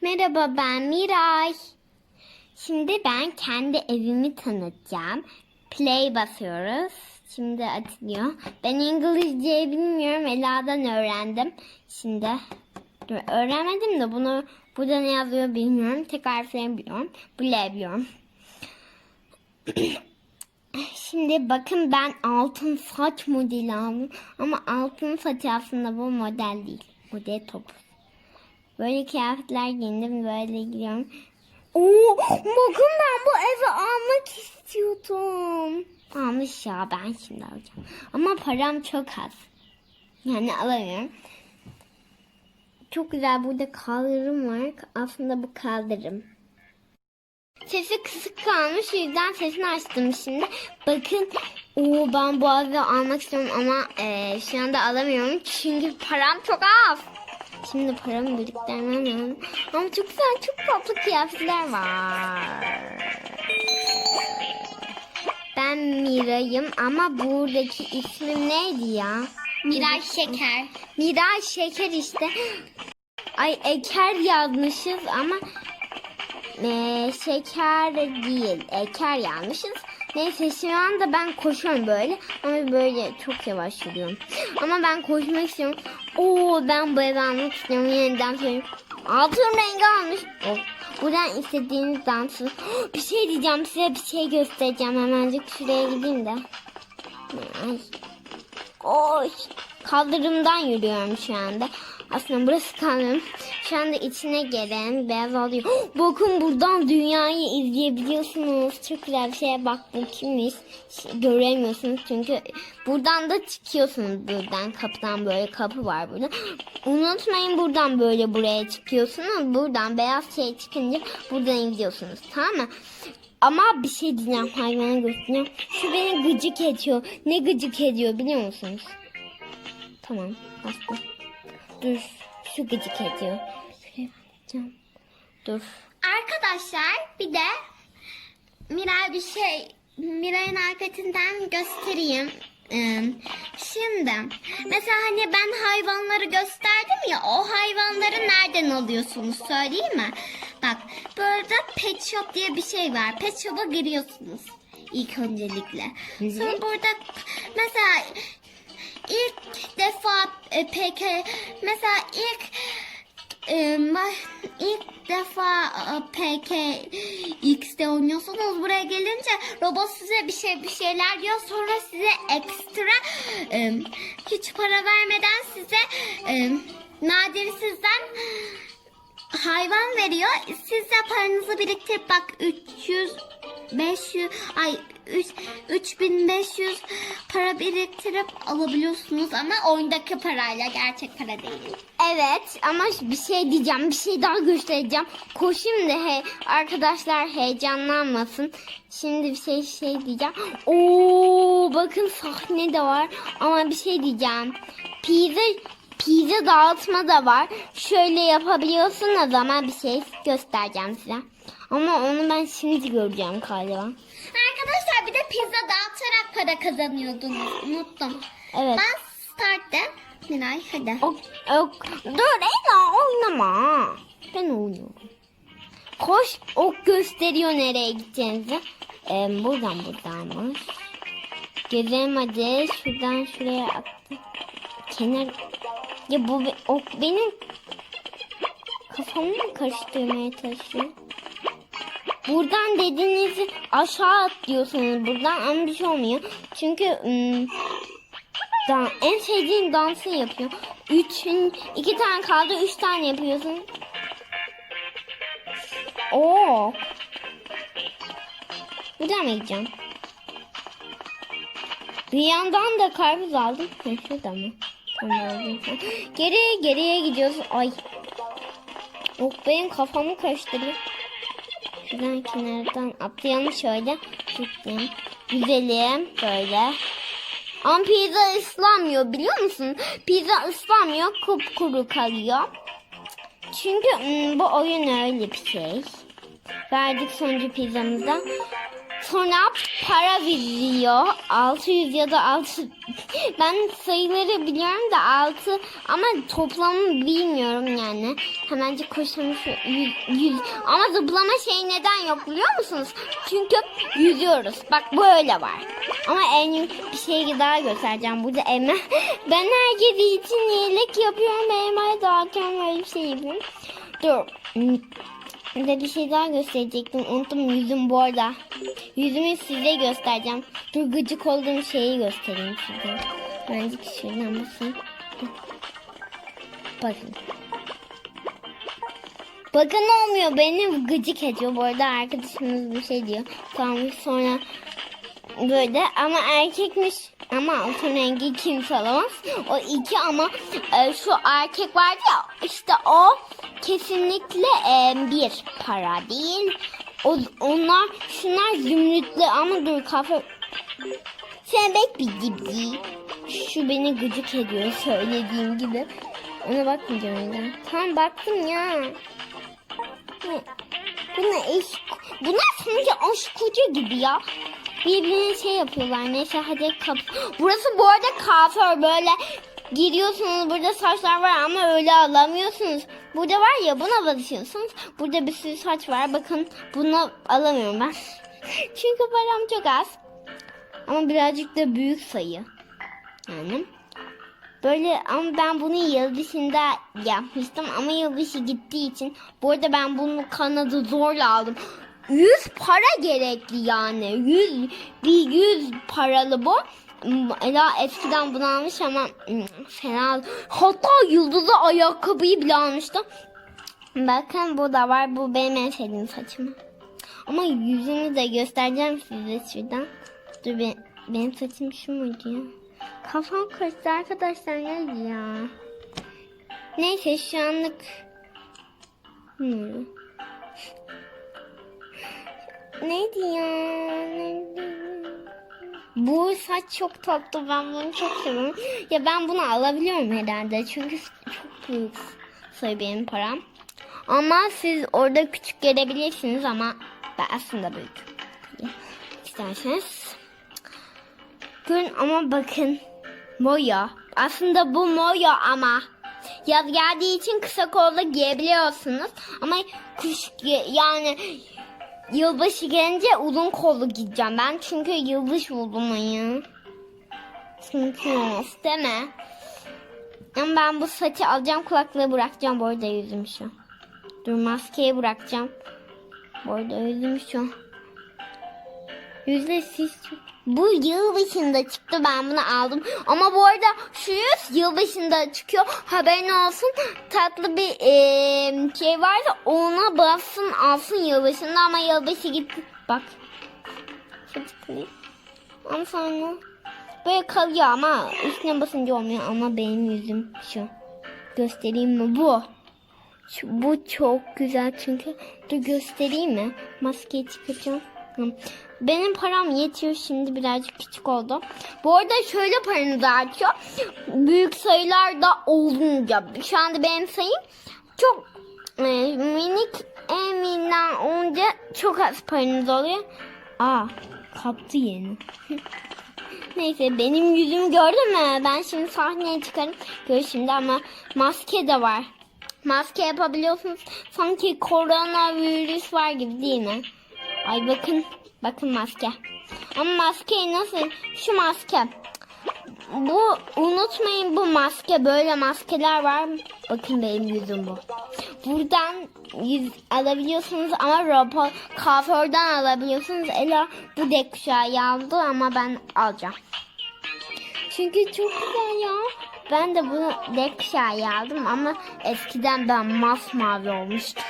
Merhaba ben Miray. Şimdi ben kendi evimi tanıtacağım. Play basıyoruz. Şimdi açılıyor. Ben İngilizce bilmiyorum. Ela'dan öğrendim. Şimdi dur, öğrenmedim de bunu burada ne yazıyor bilmiyorum. Tek harflerini biliyorum. Play biliyorum. Şimdi bakın ben altın saç modeli aldım. Ama altın saç aslında bu model değil. Model topuz. Böyle kıyafetler giyindim böyle gidiyorum. Oo, bakın ben bu evi almak istiyordum. Almış ya ben şimdi alacağım. Ama param çok az. Yani alamıyorum. Çok güzel burada kaldırım var. Aslında bu kaldırım. Sesi kısık kalmış. Yüzden sesini açtım şimdi. Bakın. Oo, ben bu evi almak istiyorum ama e, şu anda alamıyorum. Çünkü param çok az. Şimdi paramı biriktirmem. Ama çok güzel, çok tatlı kıyafetler var. Ben Miray'ım ama buradaki ismim neydi ya? Miray Şeker. Miray Şeker işte. Ay Eker yazmışız ama eee, şeker değil. Eker yazmışız. Neyse şu anda ben koşuyorum böyle ama böyle çok yavaş yürüyorum. Ama ben koşmak istiyorum. Oo ben bu evi almak istiyorum yeniden söyleyeyim. Altın rengi almış. Oh. Buradan istediğiniz dansı. Bir şey diyeceğim size bir şey göstereceğim hemencik şuraya gideyim de. Ay. Koş. Kaldırımdan yürüyorum şu anda. Aslında burası kaldırım. Şu anda içine gelen beyaz oluyor. Bakın buradan dünyayı izleyebiliyorsunuz. Çok güzel bir şey. Bak bu kimmiş? Şey, göremiyorsunuz çünkü buradan da çıkıyorsunuz buradan. Kapıdan böyle kapı var burada. Unutmayın buradan böyle buraya çıkıyorsunuz. Buradan beyaz şey çıkınca buradan gidiyorsunuz. Tamam mı? Ama bir şey diyeceğim hayvana göstereceğim. Şu beni gıcık ediyor. Ne gıcık ediyor biliyor musunuz? Tamam bastım. Dur şu gıcık ediyor. Şuraya bakacağım. Dur. Arkadaşlar bir de Miray bir şey Miray'ın arkasından göstereyim. Şimdi mesela hani ben hayvanları gösterdim ya o hayvanları nereden alıyorsunuz söyleyeyim mi? Bak burada pet shop diye bir şey var. Pet shop'a giriyorsunuz ilk öncelikle. Sonra burada mesela ilk defa e, peki mesela ilk e, ilk defa e, PKX'de oynuyorsunuz buraya gelince robot size bir şey bir şeyler diyor sonra size ekstra e, hiç para vermeden size e, nadir sizden hayvan veriyor. Siz de paranızı biriktirip bak 300 500 ay 3 3500 para biriktirip alabiliyorsunuz ama oyundaki parayla gerçek para değil. Evet ama bir şey diyeceğim. Bir şey daha göstereceğim. Koşayım da he, arkadaşlar heyecanlanmasın. Şimdi bir şey şey diyeceğim. Oo bakın sahne de var. Ama bir şey diyeceğim. Pizza pizza dağıtma da var. Şöyle yapabiliyorsunuz ama bir şey göstereceğim size. Ama onu ben şimdi göreceğim galiba. De pizza dağıtarak para kazanıyordunuz. Unuttum. Evet. Ben startte Miray hadi. Ok, ok. Dur Ela oynama. Ben oynuyorum. Koş ok gösteriyor nereye gideceğinizi. Ee, buradan buradanmış. Gezelim hadi. Şuradan şuraya attı. Kenar. Ya bu ok benim kafamı mı karıştırmaya çalışıyor? Buradan dediğinizi aşağı atlıyorsunuz buradan ama bir şey olmuyor. Çünkü ım, Dan en sevdiğin dansı yapıyor. Üçün, iki tane kaldı, üç tane yapıyorsun. Oo. Buradan mı gideceğim? Bir yandan da karpuz aldım. Ha, şurada mı? Tamam aldım. Ha. Geri geriye gidiyorsun. Ay. Oh benim kafamı karıştırıyor. Şuradan kenardan atlayalım şöyle. Tutayım. Güzelim. Böyle. Ama pizza ıslanmıyor biliyor musun? Pizza ıslanmıyor kupkuru kalıyor. Çünkü hmm, bu oyun öyle bir şey. Verdik sonucu pizzamıza. Sonra para veriyor. 600 ya da 6 ben sayıları biliyorum da 6 ama toplamı bilmiyorum yani. Hemencik koşalım şu 100, 100. Ama zıplama şey neden yok biliyor musunuz? Çünkü yüzüyoruz. Bak böyle var. Ama en bir şey daha göstereceğim. Burada elma. Ben herkes için iyilik yapıyorum. Elmayı dağıtıyorum. Öyle bir şey yapıyorum. Dur. De bir şey daha gösterecektim. Unuttum yüzüm bu arada. Yüzümü size göstereceğim. Dur gıcık olduğum şeyi göstereyim size. Bence şuradan basayım. Bakın. Bakın olmuyor. Beni gıcık ediyor. Bu arada arkadaşımız bir şey diyor. Tamam sonra böyle ama erkekmiş ama altın rengi kimse alamaz. O iki ama e, şu erkek vardı ya işte o kesinlikle e, bir para değil. O, onlar şunlar zümrütlü ama dur kafa sen bek bir gibi. Şu beni gıcık ediyor söylediğim gibi. Ona bakmayacağım öyle. Tamam baktım ya. Ne? Bunlar eş, bunlar sanki aşk koca gibi ya. Birbirine şey yapıyorlar. Neyse hadi kap. Burası bu arada kuaför böyle giriyorsunuz burada saçlar var ama öyle alamıyorsunuz. Burada var ya buna basıyorsunuz. Burada bir sürü saç var. Bakın bunu alamıyorum ben. Çünkü param çok az. Ama birazcık da büyük sayı. Yani. Böyle ama ben bunu yıl dışında yapmıştım ama yıl dışı gittiği için bu arada ben bunu Kanada zorla aldım. 100 para gerekli yani. 100 bir 100 paralı bu. Ela eskiden bunu almış ama hmm, fena. Hatta yıldızlı ayakkabıyı bile almıştım. Bakın bu da var. Bu benim en sevdiğim saçım. Ama yüzümü de göstereceğim size şuradan. Dur ben, benim saçım şu muydu ya? Kafam karıştı arkadaşlar neydi ya? Neyse şu anlık hmm. Neydi ya? Neydi? Bu saç çok tatlı. Ben bunu çok seviyorum. Ya ben bunu alabiliyorum herhalde. Çünkü çok büyük sayı benim param. Ama siz orada küçük gelebilirsiniz ama ben aslında büyük. İsterseniz. Görün ama bakın. Moya. Aslında bu moya ama. Yaz geldiği için kısa kollu giyebiliyorsunuz. Ama kış yani Yılbaşı gelince uzun kollu gideceğim ben. Çünkü yılbaşı ayı. Çünkü mi? Ama ben bu saçı alacağım kulaklığı bırakacağım. Bu arada yüzüm şu. Dur maskeyi bırakacağım. Bu arada yüzüm şu. Yüzde siz çok... Bu yılbaşında çıktı ben bunu aldım. Ama bu arada şu yüz yılbaşında çıkıyor. Haberin olsun tatlı bir eee, şey varsa ona bassın alsın yılbaşında ama yılbaşı gitti. Bak. Fıtıklayayım. Ama sonra böyle kalıyor ama üstüne basınca olmuyor ama benim yüzüm şu. Göstereyim mi bu? Şu, bu çok güzel çünkü. Dur göstereyim mi? Maskeyi çıkaracağım. Benim param yetiyor şimdi birazcık küçük oldu. Bu arada şöyle paranız artıyor. Büyük sayılar da olunca. Şu anda benim sayım çok e, minik eminden olunca çok az paranız oluyor. Aa kaptı yeni. Neyse benim yüzümü gördün mü? Ben şimdi sahneye çıkarım. Gör şimdi ama maske de var. Maske yapabiliyorsunuz. Sanki koronavirüs var gibi değil mi? Ay bakın. Bakın maske. Ama maskeyi nasıl? Şu maske. Bu unutmayın bu maske. Böyle maskeler var. Bakın benim yüzüm bu. Buradan yüz alabiliyorsunuz ama robot kuaförden alabiliyorsunuz. Ela bu dek kuşağı aldı ama ben alacağım. Çünkü çok güzel ya. Ben de bunu dek kuşağı aldım ama eskiden ben masmavi olmuştum.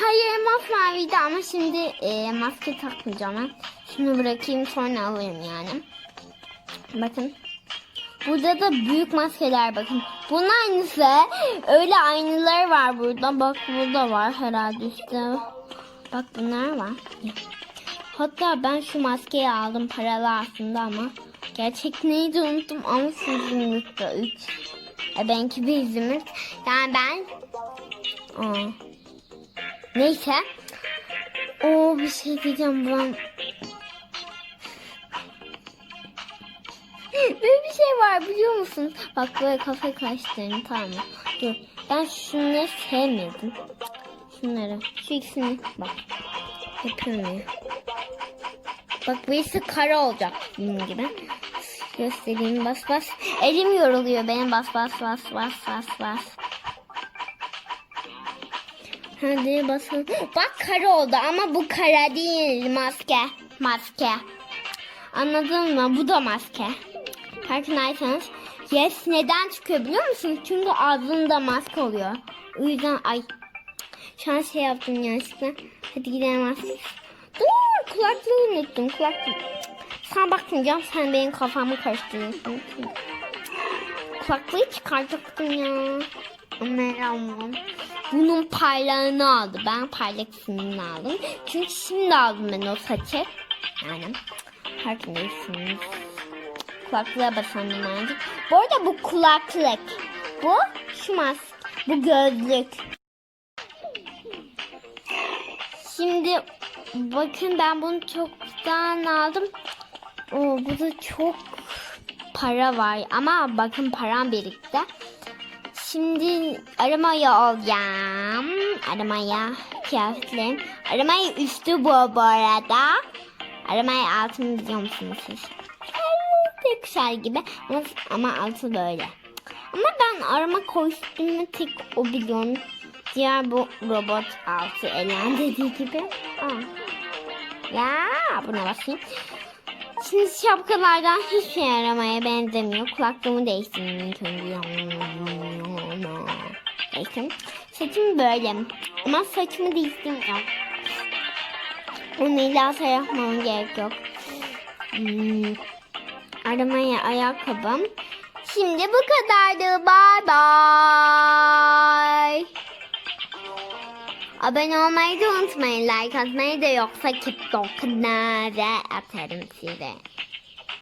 Hayır masmaviydi ama şimdi e, maske takmayacağım ben. Şunu bırakayım sonra alırım yani. Bakın. Burada da büyük maskeler bakın. Bunun aynısı. Öyle aynalar var burada. Bak burada var herhalde işte. Bak bunlar var. Hatta ben şu maskeyi aldım paralı aslında ama. Gerçek neydi unuttum ama siz zümrütte 3. E benimki bir zümrüt. Yani ben... Aa. Neyse. O bir şey diyeceğim ben. Böyle bir şey var biliyor musun? Bak böyle kafe kaşlarını tamam mı? Dur. Ben şunları sevmedim. Şunları. Şu ikisini bak. Yapıyorum ya. Bak birisi kara olacak benim gibi. Göstereyim bas bas. Elim yoruluyor benim bas bas bas bas bas bas. Hadi basalım. Bak kara oldu ama bu kara değil maske. Maske. Anladın mı? Bu da maske. Farkındaysanız. Yes neden çıkıyor biliyor musun? Çünkü ağzında maske oluyor. O yüzden ay. Şu an şey yaptım yanlışlıkla. Hadi gidelim maske. Dur kulaklığı unuttum. Kulaklık. Sana bakmayacağım. Sen benim kafamı karıştırıyorsun. Kulaklığı çıkaracaktım ya. Aman Bunun parlağını aldı. Ben parlak kısmını aldım. Çünkü şimdi aldım ben o saçı. Yani farkındaysınız. Kulaklığa basandım artık. Bu arada bu kulaklık. Bu şu mask. Bu gözlük. Şimdi bakın ben bunu çoktan aldım. Oo, burada çok para var ama bakın param birikti. Şimdi aramaya alacağım. Aramaya kıyafetlerim. Aramaya üstü bu bu arada. Aramaya altını biliyor musunuz siz? Tek güzel gibi ama, ama altı böyle. Ama ben arama kostümü tek o biliyorum. Diğer bu robot altı elen gibi. Aa. Ya buna basayım. Şimdi şapkalardan hiçbir şey aramaya benzemiyor. Kulaklığımı değiştireyim ilk. Saçım böyle. Ama saçımı değiştirmiyorum. Onu illa yapmam gerek yok. Hmm. Aramaya ayakkabım. Şimdi bu kadardı. Bye bye. Abone olmayı da unutmayın. Like atmayı da yoksa TikTok'lara atarım size.